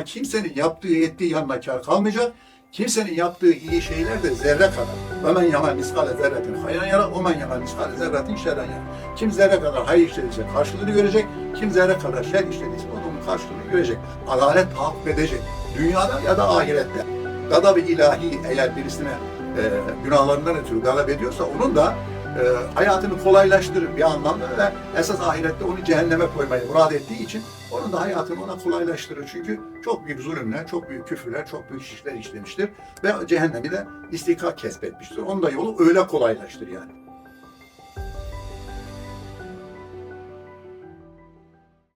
Ama kimsenin yaptığı ettiği yanına kar kalmayacak. Kimsenin yaptığı iyi şeyler de zerre kadar. Ve men yamal miskale zerretin hayran yara, o men yamal miskale zerretin şerren yara. Kim zerre kadar hayır işlediyse karşılığını görecek, kim zerre kadar şer işlediyse onun karşılığını görecek. Adalet tahakkuk edecek. Dünyada ya da ahirette. Gadab-ı ilahi eğer birisine e, günahlarından ötürü gadab ediyorsa onun da e, hayatını kolaylaştırır bir anlamda ve esas ahirette onu cehenneme koymayı murad ettiği için onun da hayatını ona kolaylaştırır. Çünkü çok büyük zulümler, çok büyük küfürler, çok büyük işler işlemiştir ve cehennemi de istikak kesbetmiştir. Onun da yolu öyle kolaylaştır yani.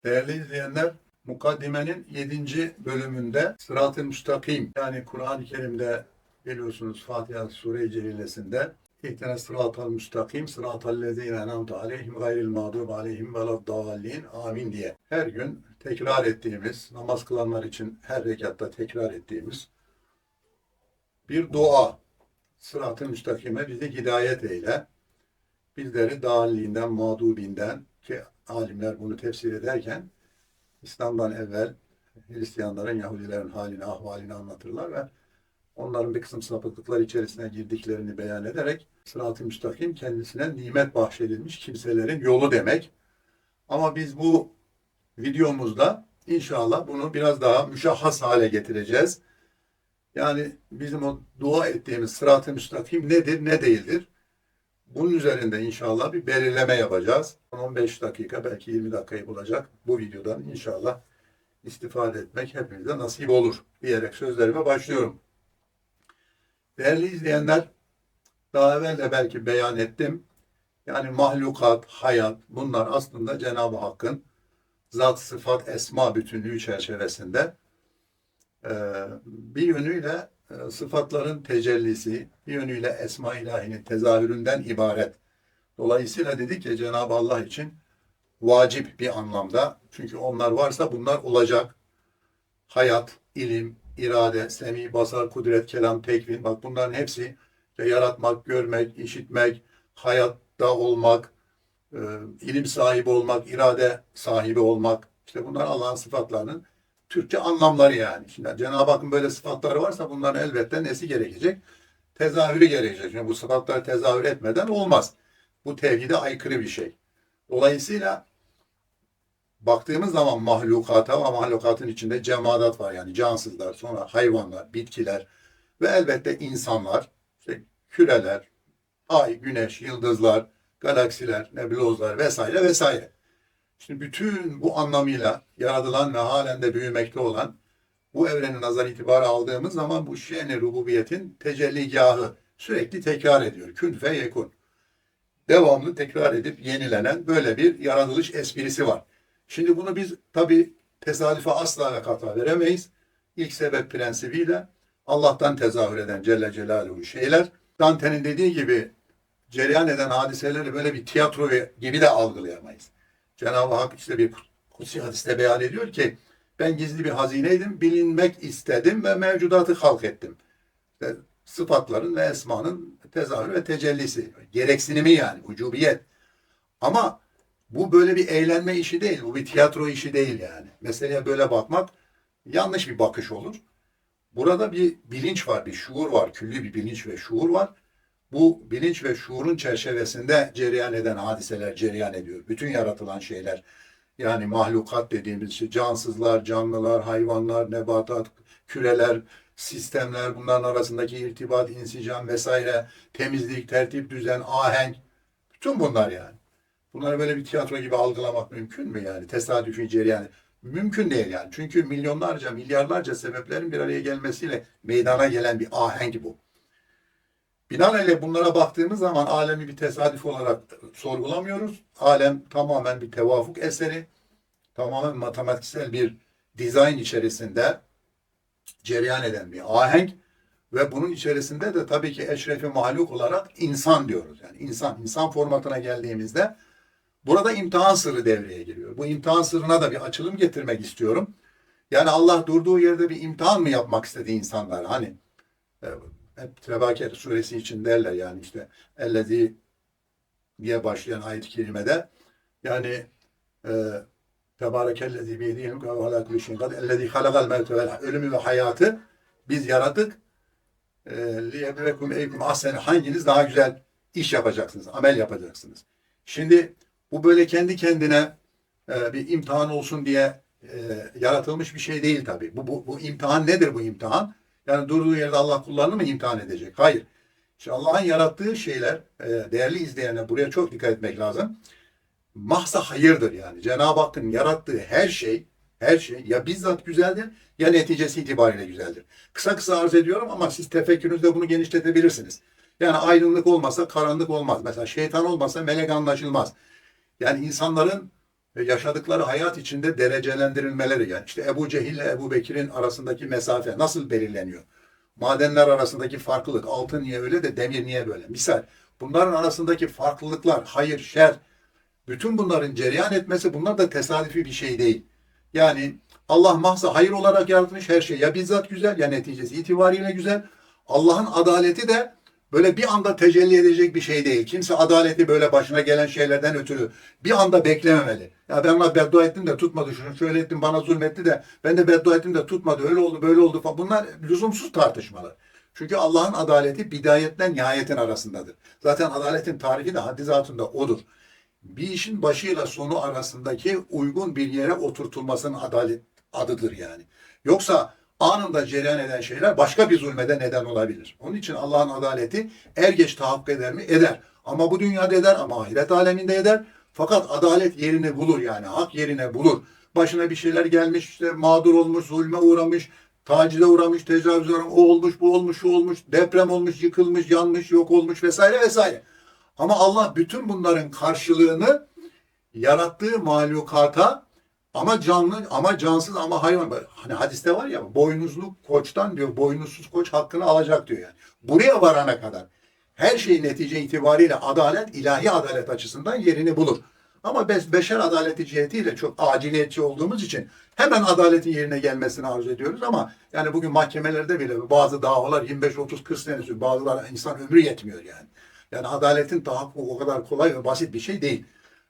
Değerli izleyenler, Mukaddimenin 7. bölümünde Sırat-ı Müstakim yani Kur'an-ı Kerim'de biliyorsunuz Fatiha Sure-i Celilesinde İhtine sıratal müstakim sıratal lezine enamte aleyhim gayril mağdub aleyhim veladdallin amin diye her gün tekrar ettiğimiz, namaz kılanlar için her rekatta tekrar ettiğimiz bir dua. Sırat-ı müstakime bizi hidayet eyle. Bizleri dağılliğinden, mağdubinden ki alimler bunu tefsir ederken İslam'dan evvel Hristiyanların, Yahudilerin halini, ahvalini anlatırlar ve onların bir kısım sapıklıklar içerisine girdiklerini beyan ederek sırat-ı müstakim kendisine nimet bahşedilmiş kimselerin yolu demek. Ama biz bu videomuzda inşallah bunu biraz daha müşahhas hale getireceğiz. Yani bizim o dua ettiğimiz sırat-ı müstakim nedir, ne değildir? Bunun üzerinde inşallah bir belirleme yapacağız. 15 dakika belki 20 dakikayı bulacak bu videodan inşallah istifade etmek hepimize nasip olur diyerek sözlerime başlıyorum. Değerli izleyenler, daha evvel de belki beyan ettim. Yani mahlukat, hayat bunlar aslında Cenab-ı Hakk'ın zat, sıfat, esma bütünlüğü çerçevesinde e, bir yönüyle e, sıfatların tecellisi, bir yönüyle esma ilahinin tezahüründen ibaret. Dolayısıyla dedik ki Cenab-ı Allah için vacip bir anlamda. Çünkü onlar varsa bunlar olacak. Hayat, ilim, irade, semi, basar, kudret, kelam, tekvin. Bak bunların hepsi yaratmak, görmek, işitmek, hayatta olmak, e, ilim sahibi olmak, irade sahibi olmak. İşte bunlar Allah'ın sıfatlarının Türkçe anlamları yani. Şimdi Cenab-ı Hakk'ın böyle sıfatları varsa bunların elbette nesi gerekecek? Tezahürü gerekecek. Çünkü bu sıfatlar tezahür etmeden olmaz. Bu tevhide aykırı bir şey. Dolayısıyla baktığımız zaman mahlukata ve mahlukatın içinde cemaat var yani cansızlar, sonra hayvanlar, bitkiler ve elbette insanlar, işte küreler, ay, güneş, yıldızlar, galaksiler, nebulozlar vesaire vesaire. Şimdi bütün bu anlamıyla yaratılan ve halen de büyümekte olan bu evrenin nazar itibarı aldığımız zaman bu şen rububiyetin tecelligahı sürekli tekrar ediyor. Kün fe yekun. Devamlı tekrar edip yenilenen böyle bir yaratılış esprisi var. Şimdi bunu biz tabi tesadüfe asla ve kata veremeyiz. İlk sebep prensibiyle Allah'tan tezahür eden Celle Celaluhu şeyler. Dante'nin dediği gibi cereyan eden hadiseleri böyle bir tiyatro gibi de algılayamayız. Cenab-ı Hak işte bir kutsi hadiste beyan ediyor ki ben gizli bir hazineydim, bilinmek istedim ve mevcudatı halk ettim. İşte sıfatların ve esmanın tezahürü ve tecellisi. Gereksinimi yani, ucubiyet. Ama bu böyle bir eğlenme işi değil, bu bir tiyatro işi değil yani. Meseleye böyle bakmak yanlış bir bakış olur. Burada bir bilinç var, bir şuur var, külli bir bilinç ve şuur var. Bu bilinç ve şuurun çerçevesinde cereyan eden hadiseler cereyan ediyor. Bütün yaratılan şeyler, yani mahlukat dediğimiz şey, cansızlar, canlılar, hayvanlar, nebatat, küreler, sistemler, bunların arasındaki irtibat, insicam vesaire, temizlik, tertip, düzen, ahenk, bütün bunlar yani. Bunları böyle bir tiyatro gibi algılamak mümkün mü yani? Tesadüfi cereyan. Mümkün değil yani. Çünkü milyonlarca, milyarlarca sebeplerin bir araya gelmesiyle meydana gelen bir ahenk bu. Binaenaleyh bunlara baktığımız zaman alemi bir tesadüf olarak sorgulamıyoruz. Alem tamamen bir tevafuk eseri, tamamen matematiksel bir dizayn içerisinde cereyan eden bir ahenk ve bunun içerisinde de tabii ki eşrefi mahluk olarak insan diyoruz. Yani insan, insan formatına geldiğimizde burada imtihan sırrı devreye giriyor. Bu imtihan sırrına da bir açılım getirmek istiyorum. Yani Allah durduğu yerde bir imtihan mı yapmak istedi insanlar? Hani e, hep Tebaker suresi için derler yani işte ellezi diye başlayan ayet-i kerimede yani e, Tebarekellezi biyedihil ve ala kulli şeyin kadir. Ellezî mevte vel ölümü ve hayatı biz yarattık. E, liyeblekum eykum ahsen hanginiz daha güzel iş yapacaksınız, amel yapacaksınız. Şimdi bu böyle kendi kendine e, bir imtihan olsun diye e, yaratılmış bir şey değil tabii. Bu, bu, bu imtihan nedir bu imtihan? Yani durduğu yerde Allah kullarını mı imtihan edecek? Hayır. İşte Allah'ın yarattığı şeyler, e, değerli izleyenler buraya çok dikkat etmek lazım. Mahsa hayırdır yani. Cenab-ı Hakk'ın yarattığı her şey, her şey ya bizzat güzeldir ya neticesi itibariyle güzeldir. Kısa kısa arz ediyorum ama siz tefekkürünüzde bunu genişletebilirsiniz. Yani aydınlık olmasa karanlık olmaz. Mesela şeytan olmasa melek anlaşılmaz. Yani insanların yaşadıkları hayat içinde derecelendirilmeleri yani işte Ebu Cehil ile Ebu Bekir'in arasındaki mesafe nasıl belirleniyor? Madenler arasındaki farklılık, altın niye öyle de demir niye böyle? Misal bunların arasındaki farklılıklar, hayır, şer, bütün bunların cereyan etmesi bunlar da tesadüfi bir şey değil. Yani Allah mahza hayır olarak yaratmış her şey ya bizzat güzel ya neticesi itibariyle güzel. Allah'ın adaleti de böyle bir anda tecelli edecek bir şey değil. Kimse adaleti böyle başına gelen şeylerden ötürü bir anda beklememeli. Ya ben ona beddua ettim de tutmadı şunu şöyle ettim bana zulmetti de ben de beddua ettim de tutmadı öyle oldu böyle oldu falan. Bunlar lüzumsuz tartışmalar. Çünkü Allah'ın adaleti bidayetten nihayetin arasındadır. Zaten adaletin tarifi de haddi zatında odur. Bir işin başıyla sonu arasındaki uygun bir yere oturtulmasının adalet adıdır yani. Yoksa anında cereyan eden şeyler başka bir zulmede neden olabilir. Onun için Allah'ın adaleti er geç tahakkuk eder mi? Eder. Ama bu dünyada eder ama ahiret aleminde eder. Fakat adalet yerini bulur yani. Hak yerine bulur. Başına bir şeyler gelmiş, işte mağdur olmuş, zulme uğramış, tacize uğramış, tecavüze uğramış, o olmuş, bu olmuş, şu olmuş, deprem olmuş, yıkılmış, yanmış, yok olmuş vesaire vesaire. Ama Allah bütün bunların karşılığını yarattığı mahlukata ama canlı ama cansız ama hayvan. Hani hadiste var ya boynuzlu koçtan diyor boynuzsuz koç hakkını alacak diyor yani. Buraya varana kadar her şey netice itibariyle adalet ilahi adalet açısından yerini bulur. Ama biz beşer adaleti cihetiyle çok aciliyetçi olduğumuz için hemen adaletin yerine gelmesini arzu ediyoruz ama yani bugün mahkemelerde bile bazı davalar 25 30 40 sene sürüyor. Bazıları insan ömrü yetmiyor yani. Yani adaletin tahakkuku o kadar kolay ve basit bir şey değil.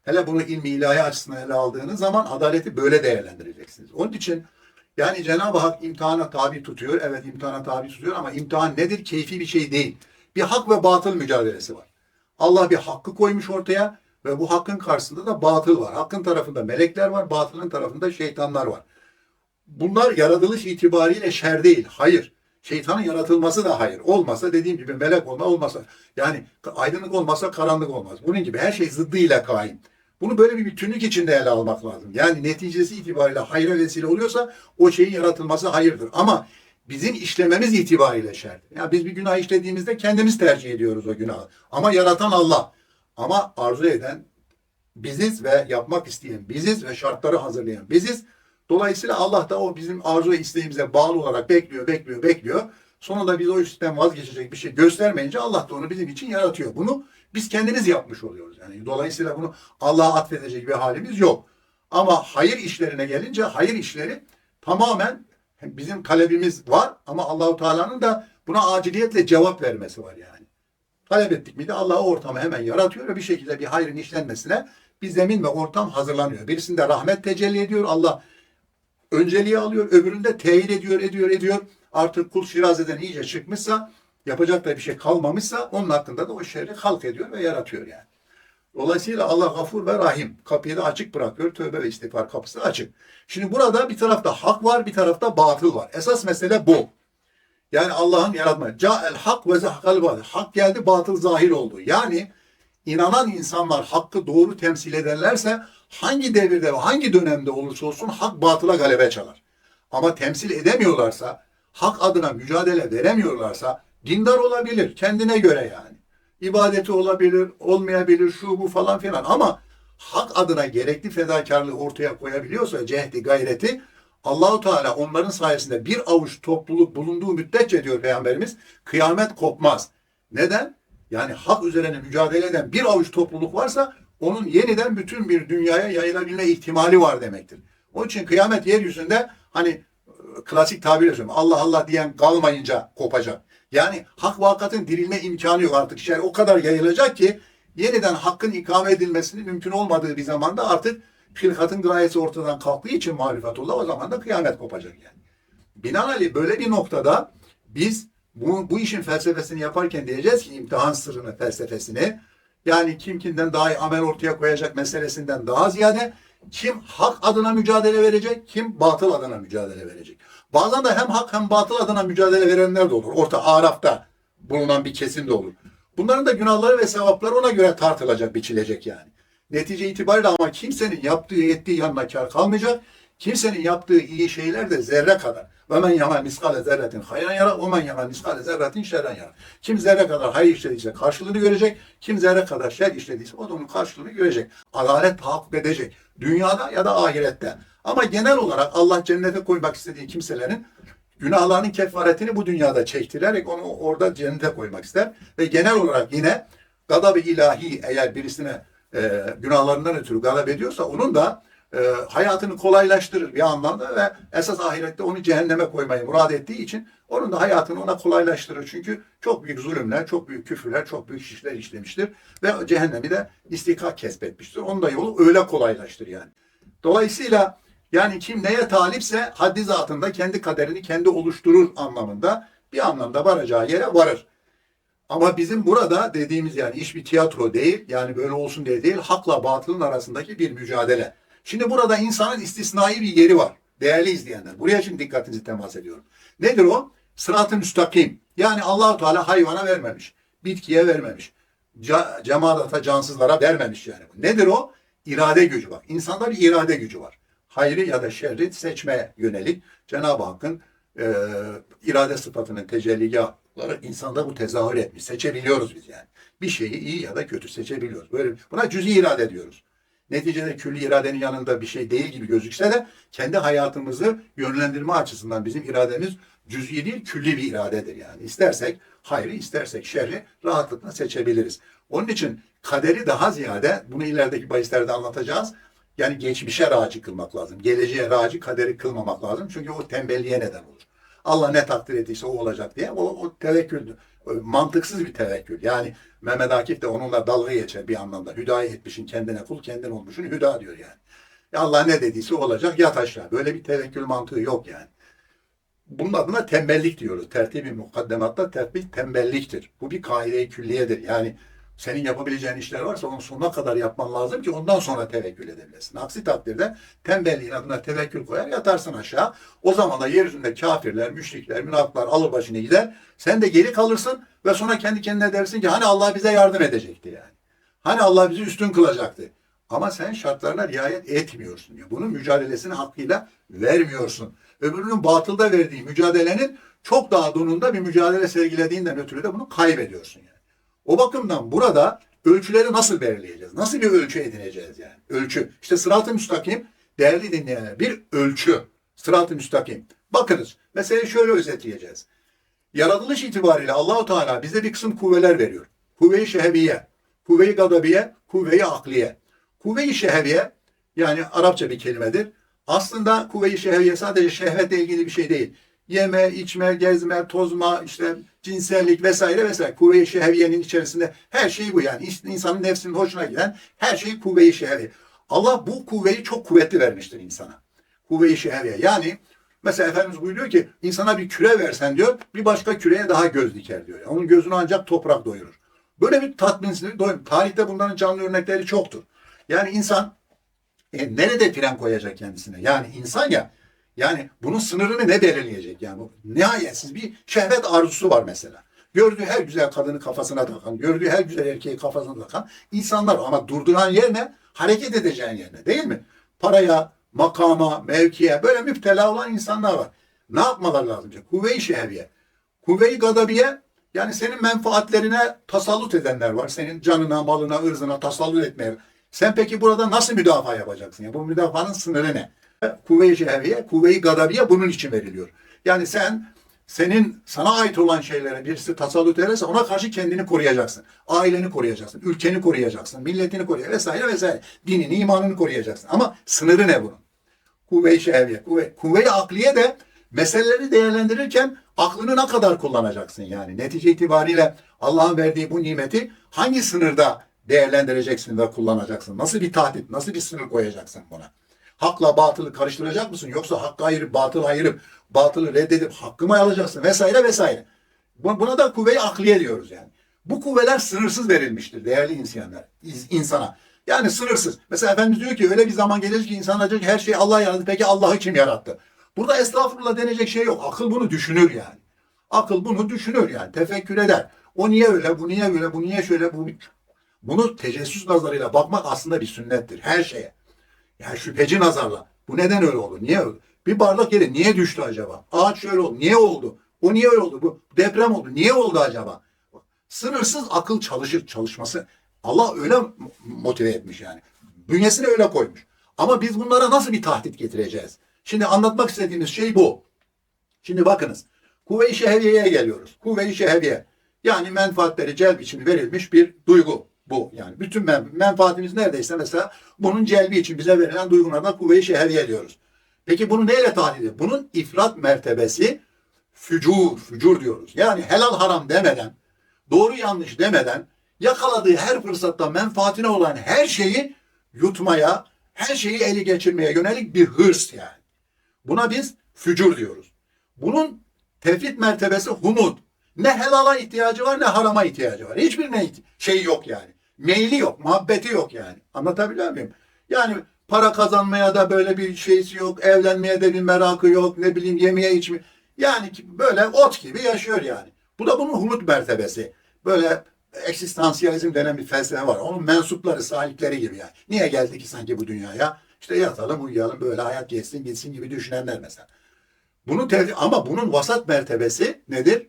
Hele bunu ilmi ilahi açısından ele aldığınız zaman adaleti böyle değerlendireceksiniz. Onun için yani Cenab-ı Hak imtihana tabi tutuyor. Evet imtihana tabi tutuyor ama imtihan nedir? Keyfi bir şey değil. Bir hak ve batıl mücadelesi var. Allah bir hakkı koymuş ortaya ve bu hakkın karşısında da batıl var. Hakkın tarafında melekler var, batılın tarafında şeytanlar var. Bunlar yaratılış itibariyle şer değil. Hayır. Şeytanın yaratılması da hayır. Olmasa dediğim gibi melek olma olmasa. Yani aydınlık olmasa karanlık olmaz. Bunun gibi her şey zıddıyla kaim. Bunu böyle bir bütünlük içinde ele almak lazım. Yani neticesi itibariyle hayra vesile oluyorsa o şeyin yaratılması hayırdır. Ama bizim işlememiz itibariyle şerdir. Yani biz bir günah işlediğimizde kendimiz tercih ediyoruz o günahı. Ama yaratan Allah. Ama arzu eden biziz ve yapmak isteyen biziz ve şartları hazırlayan biziz. Dolayısıyla Allah da o bizim arzu ve isteğimize bağlı olarak bekliyor, bekliyor, bekliyor. Sonunda biz o işten vazgeçecek bir şey göstermeyince Allah da onu bizim için yaratıyor. Bunu biz kendimiz yapmış oluyoruz. Yani dolayısıyla bunu Allah'a atfedecek bir halimiz yok. Ama hayır işlerine gelince hayır işleri tamamen bizim talebimiz var ama Allahu Teala'nın da buna aciliyetle cevap vermesi var yani. Talep ettik miydi Allah o ortamı hemen yaratıyor ve bir şekilde bir hayrın işlenmesine bir zemin ve ortam hazırlanıyor. Birisinde rahmet tecelli ediyor. Allah önceliği alıyor. Öbüründe teyit ediyor, ediyor, ediyor. Artık kul şirazeden iyice çıkmışsa, yapacak da bir şey kalmamışsa onun hakkında da o şerri halk ediyor ve yaratıyor yani. Dolayısıyla Allah gafur ve rahim. Kapıyı da açık bırakıyor. Tövbe ve istiğfar kapısı açık. Şimdi burada bir tarafta hak var, bir tarafta batıl var. Esas mesele bu. Yani Allah'ın yaratma. Ca'el hak ve zahkal batıl. Hak geldi, batıl zahir oldu. Yani inanan insanlar hakkı doğru temsil ederlerse hangi devirde ve hangi dönemde olursa olsun hak batıla galebe çalar. Ama temsil edemiyorlarsa, hak adına mücadele veremiyorlarsa dindar olabilir kendine göre yani. İbadeti olabilir, olmayabilir, şu bu falan filan ama hak adına gerekli fedakarlığı ortaya koyabiliyorsa cehdi, gayreti Allahu Teala onların sayesinde bir avuç topluluk bulunduğu müddetçe diyor Peygamberimiz kıyamet kopmaz. Neden? Yani hak üzerine mücadele eden bir avuç topluluk varsa onun yeniden bütün bir dünyaya yayılabilme ihtimali var demektir. Onun için kıyamet yeryüzünde hani klasik tabir ediyorum Allah Allah diyen kalmayınca kopacak. Yani hak vakatın dirilme imkanı yok artık. Şer o kadar yayılacak ki yeniden hakkın ikame edilmesinin mümkün olmadığı bir zamanda artık hilkatın gayesi ortadan kalktığı için marifetullah o zaman da kıyamet kopacak yani. Binaenaleyh böyle bir noktada biz bu, bu işin felsefesini yaparken diyeceğiz ki imtihan sırrını, felsefesini yani kim kimden daha iyi amel ortaya koyacak meselesinden daha ziyade kim hak adına mücadele verecek, kim batıl adına mücadele verecek. Bazen de hem hak hem batıl adına mücadele verenler de olur. Orta Araf'ta bulunan bir kesim de olur. Bunların da günahları ve sevapları ona göre tartılacak, biçilecek yani. Netice itibariyle ama kimsenin yaptığı ettiği yanına kar kalmayacak. Kimsenin yaptığı iyi şeyler de zerre kadar. Ve men yamal miskale zerretin hayran yara, ve men yamal miskale zerretin şerren yara. Kim zerre kadar hayır işlediyse karşılığını görecek, kim zerre kadar şer işlediyse o da onun karşılığını görecek. Adalet tahakkuk edecek. Dünyada ya da ahirette. Ama genel olarak Allah cennete koymak istediği kimselerin günahlarının kefaretini bu dünyada çektirerek onu orada cennete koymak ister. Ve genel olarak yine gadab-ı ilahi eğer birisine e, günahlarından ötürü gadab ediyorsa onun da e, hayatını kolaylaştırır bir anlamda ve esas ahirette onu cehenneme koymayı murad ettiği için onun da hayatını ona kolaylaştırır. Çünkü çok büyük zulümler, çok büyük küfürler, çok büyük şişler işlemiştir ve cehennemi de istikak kesbetmiştir. Onun da yolu öyle kolaylaştır yani. Dolayısıyla yani kim neye talipse haddi zatında kendi kaderini kendi oluşturur anlamında bir anlamda varacağı yere varır. Ama bizim burada dediğimiz yani iş bir tiyatro değil, yani böyle olsun diye değil, hakla batılın arasındaki bir mücadele. Şimdi burada insanın istisnai bir yeri var. Değerli izleyenler. Buraya şimdi dikkatinizi temas ediyorum. Nedir o? Sırat-ı müstakim. Yani Allahu Teala hayvana vermemiş. Bitkiye vermemiş. Ca cemadata, cansızlara vermemiş yani. Nedir o? İrade gücü var. İnsanda bir irade gücü var. Hayrı ya da şerri seçmeye yönelik Cenab-ı Hakk'ın e, irade sıfatının tecelligahları insanda bu tezahür etmiş. Seçebiliyoruz biz yani. Bir şeyi iyi ya da kötü seçebiliyoruz. Böyle buna cüzi irade diyoruz. Neticede külli iradenin yanında bir şey değil gibi gözükse de kendi hayatımızı yönlendirme açısından bizim irademiz cüz'i değil külli bir iradedir yani. İstersek hayrı istersek şerri rahatlıkla seçebiliriz. Onun için kaderi daha ziyade bunu ilerideki bahislerde anlatacağız. Yani geçmişe raci kılmak lazım. Geleceğe raci kaderi kılmamak lazım. Çünkü o tembelliğe neden olur. Allah ne takdir ettiyse o olacak diye o, o tevekküldür. Mantıksız bir tevekkül. Yani Mehmet Akif de onunla dalga geçer bir anlamda. Hüdaya etmişin kendine kul, kendin olmuşun hüda diyor yani. Ya Allah ne dediyse olacak yat aşağı. Böyle bir tevekkül mantığı yok yani. Bunun adına tembellik diyoruz. Tertibi mukaddematta tertip tembelliktir. Bu bir kaide-i külliyedir. Yani senin yapabileceğin işler varsa onu sonuna kadar yapman lazım ki ondan sonra tevekkül edebilesin. Aksi takdirde tembelliğin adına tevekkül koyar yatarsın aşağı. O zaman da yeryüzünde kafirler, müşrikler, münafıklar alır başını gider. Sen de geri kalırsın ve sonra kendi kendine dersin ki hani Allah bize yardım edecekti yani. Hani Allah bizi üstün kılacaktı. Ama sen şartlarına riayet etmiyorsun diyor. Bunun mücadelesini hakkıyla vermiyorsun. Öbürünün batılda verdiği mücadelenin çok daha donunda bir mücadele sergilediğinden ötürü de bunu kaybediyorsun yani. O bakımdan burada ölçüleri nasıl belirleyeceğiz? Nasıl bir ölçü edineceğiz yani? Ölçü. İşte sırat-ı müstakim değerli dinleyenler bir ölçü. Sırat-ı müstakim. Bakınız. Mesela şöyle özetleyeceğiz. Yaratılış itibariyle Allahu Teala bize bir kısım kuvveler veriyor. Kuvve-i şehviye, kuvve-i gadabiye, kuvve-i akliye. Kuvve-i şehviye yani Arapça bir kelimedir. Aslında kuvve-i şehviye sadece şehvetle ilgili bir şey değil. Yeme, içme, gezme, tozma, işte cinsellik vesaire vesaire. Kuvve-i şehviyenin içerisinde her şey bu yani. İnsanın nefsinin hoşuna giden her şey kuvve-i şehviye. Allah bu kuvveyi çok kuvvetli vermiştir insana. Kuvve-i şehviye. Yani mesela Efendimiz buyuruyor ki insana bir küre versen diyor bir başka küreye daha göz diker diyor. Onun gözünü ancak toprak doyurur. Böyle bir tatminsizlik doyum. Tarihte bunların canlı örnekleri çoktur. Yani insan e, nerede fren koyacak kendisine? Yani insan ya yani bunun sınırını ne belirleyecek? Yani nihayetsiz bir şehvet arzusu var mesela. Gördüğü her güzel kadını kafasına takan, gördüğü her güzel erkeği kafasına takan insanlar ama durduran yer ne? Hareket edeceğin yer ne? Değil mi? Paraya, makama, mevkiye böyle müptela olan insanlar var. Ne yapmalar lazım? Kuvve-i şehviye. Kuvve-i gadabiye yani senin menfaatlerine tasallut edenler var. Senin canına, malına, ırzına tasallut etmeye. Sen peki burada nasıl müdafaa yapacaksın? Ya bu müdafaanın sınırı ne? Kuvve-i şehviye, kuvve-i gadabiye bunun için veriliyor. Yani sen senin sana ait olan şeylere birisi tasallut ederse ona karşı kendini koruyacaksın. Aileni koruyacaksın, ülkeni koruyacaksın, milletini koruyacaksın vesaire vesaire. Dinini, imanını koruyacaksın. Ama sınırı ne bunun? Kuvve-i şehviye, kuvve, kuvve-i akliye de meseleleri değerlendirirken aklını ne kadar kullanacaksın yani? Netice itibariyle Allah'ın verdiği bu nimeti hangi sınırda değerlendireceksin ve kullanacaksın? Nasıl bir tahdit, nasıl bir sınır koyacaksın buna? Hakla batılı karıştıracak mısın? Yoksa hakkı ayırıp, batılı ayırıp, batılı reddedip hakkı mı alacaksın? Vesaire vesaire. Bu- Buna da kuvve-i akliye diyoruz yani. Bu kuvveler sınırsız verilmiştir değerli insanlar, insana. Yani sınırsız. Mesela Efendimiz diyor ki öyle bir zaman gelecek ki insanlar diyecek her şeyi Allah yarattı. Peki Allah'ı kim yarattı? Burada estağfurullah denecek şey yok. Akıl bunu düşünür yani. Akıl bunu düşünür yani. Tefekkür eder. O niye öyle, bu niye böyle, bu niye şöyle, bu... Bunu tecessüs nazarıyla bakmak aslında bir sünnettir. Her şeye. Yani şüpheci nazarla. Bu neden öyle oldu? Niye öyle? Bir bardak yere niye düştü acaba? Ağaç şöyle oldu. Niye oldu? O niye öyle oldu? Bu deprem oldu. Niye oldu acaba? Sınırsız akıl çalışır çalışması. Allah öyle motive etmiş yani. Bünyesine öyle koymuş. Ama biz bunlara nasıl bir tahdit getireceğiz? Şimdi anlatmak istediğimiz şey bu. Şimdi bakınız. Kuvve-i şehviyeye geliyoruz. Kuvve-i şehviye. Yani menfaatleri celp için verilmiş bir duygu bu. Yani bütün men- menfaatimiz neredeyse mesela bunun celbi için bize verilen duygularına kuvve-i şehviye diyoruz. Peki bunu neyle tahdit ediyor? Bunun ifrat mertebesi fücur, fücur diyoruz. Yani helal haram demeden, doğru yanlış demeden yakaladığı her fırsatta menfaatine olan her şeyi yutmaya, her şeyi eli geçirmeye yönelik bir hırs yani. Buna biz fücur diyoruz. Bunun tefrit mertebesi humut. Ne helala ihtiyacı var ne harama ihtiyacı var. Hiçbirine şey yok yani. Meyli yok, muhabbeti yok yani. Anlatabiliyor muyum? Yani para kazanmaya da böyle bir şeysi yok, evlenmeye de bir merakı yok, ne bileyim yemeye içmeye. Yani böyle ot gibi yaşıyor yani. Bu da bunun humut mertebesi. Böyle eksistansiyalizm denen bir felsefe var. Onun mensupları, sahipleri gibi yani. Niye geldik ki sanki bu dünyaya? İşte yatalım, uyuyalım, böyle hayat geçsin, gitsin gibi düşünenler mesela. Bunun tev- ama bunun vasat mertebesi nedir?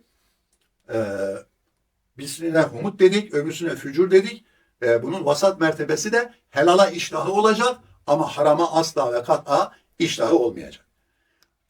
Ee, birisine humut dedik, öbürsüne fücur dedik. Ee, bunun vasat mertebesi de helala iştahı olacak ama harama asla ve kat'a iştahı olmayacak.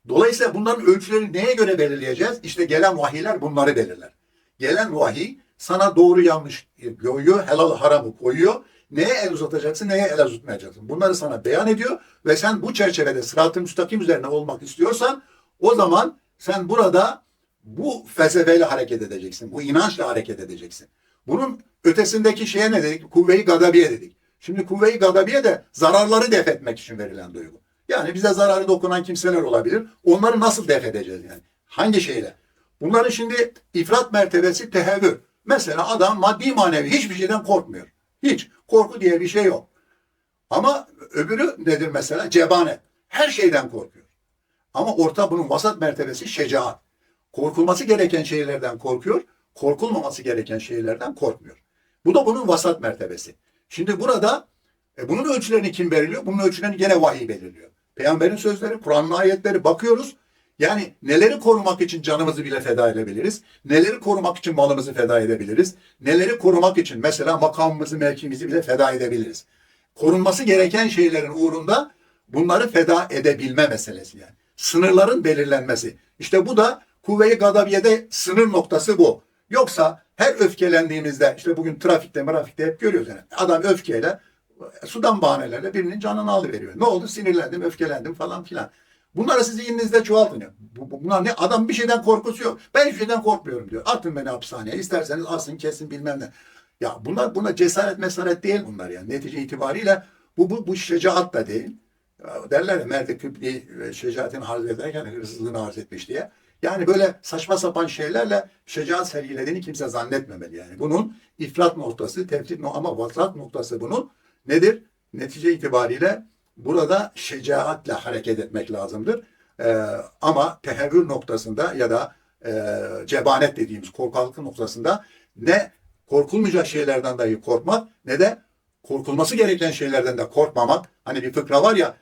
Dolayısıyla bunların ölçüleri neye göre belirleyeceğiz? İşte gelen vahiyler bunları belirler. Gelen vahiy sana doğru yanlış koyuyor, helal haramı koyuyor. Neye el uzatacaksın, neye el uzatmayacaksın? Bunları sana beyan ediyor ve sen bu çerçevede sırat-ı müstakim üzerine olmak istiyorsan o zaman sen burada bu felsefeyle hareket edeceksin. Bu inançla hareket edeceksin. Bunun ötesindeki şeye ne dedik? Kuvve-i gadabiye dedik. Şimdi kuvve-i gadabiye de zararları def etmek için verilen duygu. Yani bize zararı dokunan kimseler olabilir. Onları nasıl def edeceğiz yani? Hangi şeyle? Bunların şimdi ifrat mertebesi tehevvür. Mesela adam maddi manevi hiçbir şeyden korkmuyor. Hiç. Korku diye bir şey yok. Ama öbürü nedir mesela? Cebanet. Her şeyden korkuyor. Ama orta bunun vasat mertebesi şecaat. Korkulması gereken şeylerden korkuyor, korkulmaması gereken şeylerden korkmuyor. Bu da bunun vasat mertebesi. Şimdi burada e, bunun ölçülerini kim belirliyor? Bunun ölçülerini gene vahiy belirliyor. Peygamberin sözleri, Kur'an'ın ayetleri bakıyoruz. Yani neleri korumak için canımızı bile feda edebiliriz? Neleri korumak için malımızı feda edebiliriz? Neleri korumak için mesela makamımızı, mevkimizi bile feda edebiliriz? Korunması gereken şeylerin uğrunda bunları feda edebilme meselesi yani. Sınırların belirlenmesi. İşte bu da kuvve-i gadabiyede sınır noktası bu. Yoksa her öfkelendiğimizde işte bugün trafikte trafikte hep görüyoruz yani. Adam öfkeyle sudan bahanelerle birinin canını alıveriyor. Ne oldu? Sinirlendim, öfkelendim falan filan. Bunları siz zihninizde çoğaltın. Bunlar ne? Adam bir şeyden korkusu yok. Ben hiçbir şeyden korkmuyorum diyor. Atın beni hapishaneye. İsterseniz asın, kesin bilmem ne. Ya bunlar buna cesaret mesaret değil bunlar yani. Netice itibariyle bu, bu, bu şecaat da değil. Derler ya Merdi Kıbli e, şecaatini arz ederken hırsızlığını arz etmiş diye. Yani böyle saçma sapan şeylerle şecaat sergilediğini kimse zannetmemeli yani. Bunun ifrat noktası, tefrit no ama vasat noktası bunun nedir? Netice itibariyle burada şecaatle hareket etmek lazımdır. Ee, ama tehevvür noktasında ya da e, cebanet dediğimiz korkaklık noktasında ne korkulmayacak şeylerden dahi korkmak ne de korkulması gereken şeylerden de korkmamak. Hani bir fıkra var ya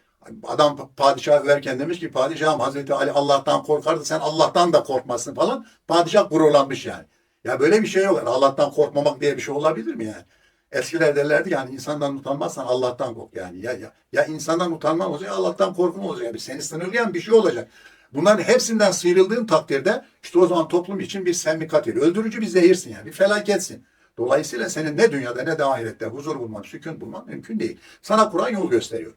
adam padişah verken demiş ki padişahım Hazreti Ali Allah'tan korkardı sen Allah'tan da korkmasın falan. Padişah gururlanmış yani. Ya böyle bir şey yok. Allah'tan korkmamak diye bir şey olabilir mi yani? Eskiler derlerdi yani insandan utanmazsan Allah'tan kork yani. Ya, ya, ya insandan utanman olacak Allah'tan korkma olacak. Yani seni sınırlayan bir şey olacak. Bunların hepsinden sıyrıldığın takdirde işte o zaman toplum için bir semmikatir. Öldürücü bir zehirsin yani. Bir felaketsin. Dolayısıyla senin ne dünyada ne de ahirette huzur bulman, sükun bulman mümkün değil. Sana Kur'an yol gösteriyor.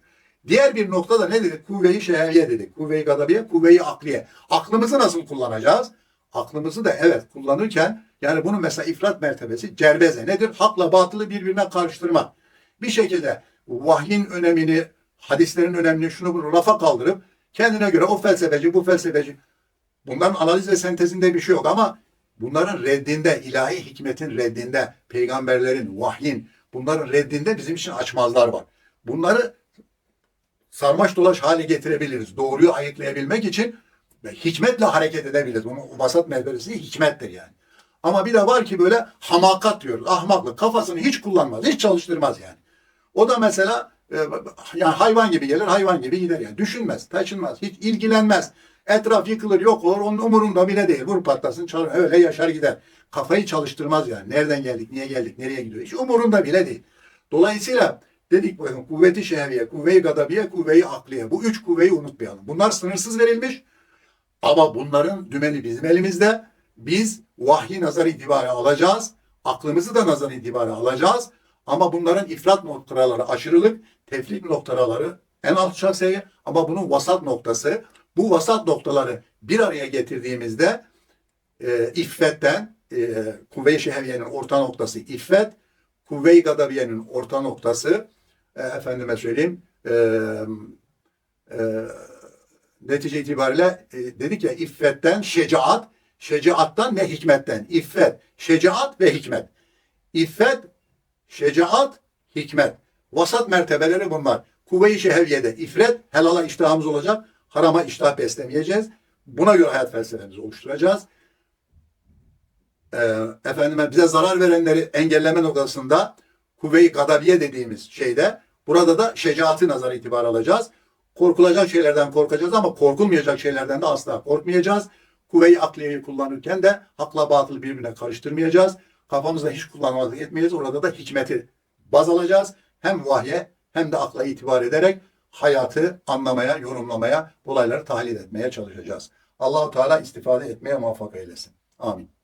Diğer bir nokta da ne dedik? Kuvve-i şehriye dedik. Kuvve-i gadabiye, kuvve-i akliye. Aklımızı nasıl kullanacağız? aklımızı da evet kullanırken yani bunun mesela ifrat mertebesi cerbeze nedir? Hakla batılı birbirine karıştırma. Bir şekilde vahyin önemini, hadislerin önemini şunu bunu rafa kaldırıp kendine göre o felsefeci, bu felsefeci bunların analiz ve sentezinde bir şey yok ama bunların reddinde, ilahi hikmetin reddinde, peygamberlerin, vahyin bunların reddinde bizim için açmazlar var. Bunları sarmaş dolaş hale getirebiliriz. Doğruyu ayıklayabilmek için ve hikmetle hareket edebiliriz. Bunun vasat mertebesi hikmettir yani. Ama bir de var ki böyle hamakat diyoruz. Ahmaklık. Kafasını hiç kullanmaz. Hiç çalıştırmaz yani. O da mesela e, yani hayvan gibi gelir, hayvan gibi gider yani. Düşünmez, taşınmaz, hiç ilgilenmez. Etraf yıkılır, yok olur, onun umurunda bile değil. Vur patlasın, çalır, öyle yaşar gider. Kafayı çalıştırmaz yani. Nereden geldik, niye geldik, nereye gidiyor? Hiç umurunda bile değil. Dolayısıyla dedik bakın kuvveti şehviye, kuvve-i gadabiye, kuvve-i akliye. Bu üç kuvveyi unutmayalım. Bunlar sınırsız verilmiş. Ama bunların dümeni bizim elimizde. Biz vahyi nazar itibari alacağız. Aklımızı da nazar itibari alacağız. Ama bunların ifrat noktaları aşırılık, tefrik noktaları en alçak seviye. Ama bunun vasat noktası. Bu vasat noktaları bir araya getirdiğimizde e, iffetten, e, kuvve-i şehviyenin orta noktası iffet, kuvve-i gadabiyenin orta noktası, e, efendime söyleyeyim, e, e, netice itibariyle e, dedik ya iffetten şecaat, şecaattan ve hikmetten. İffet, şecaat ve hikmet. İffet, şecaat, hikmet. Vasat mertebeleri bunlar. Kuvve-i şehviyede ifret, helala iştahımız olacak. Harama iştah beslemeyeceğiz. Buna göre hayat felsefemizi oluşturacağız. Ee, efendime bize zarar verenleri engelleme noktasında kuvve-i gadabiye dediğimiz şeyde burada da şecaatı nazar itibar alacağız. Korkulacak şeylerden korkacağız ama korkulmayacak şeylerden de asla korkmayacağız. Kuvve-i akliyeyi kullanırken de hakla batıl birbirine karıştırmayacağız. Kafamızda hiç kullanmazlık etmeyeceğiz. Orada da hikmeti baz alacağız. Hem vahye hem de akla itibar ederek hayatı anlamaya, yorumlamaya, olayları tahlil etmeye çalışacağız. Allahu Teala istifade etmeye muvaffak eylesin. Amin.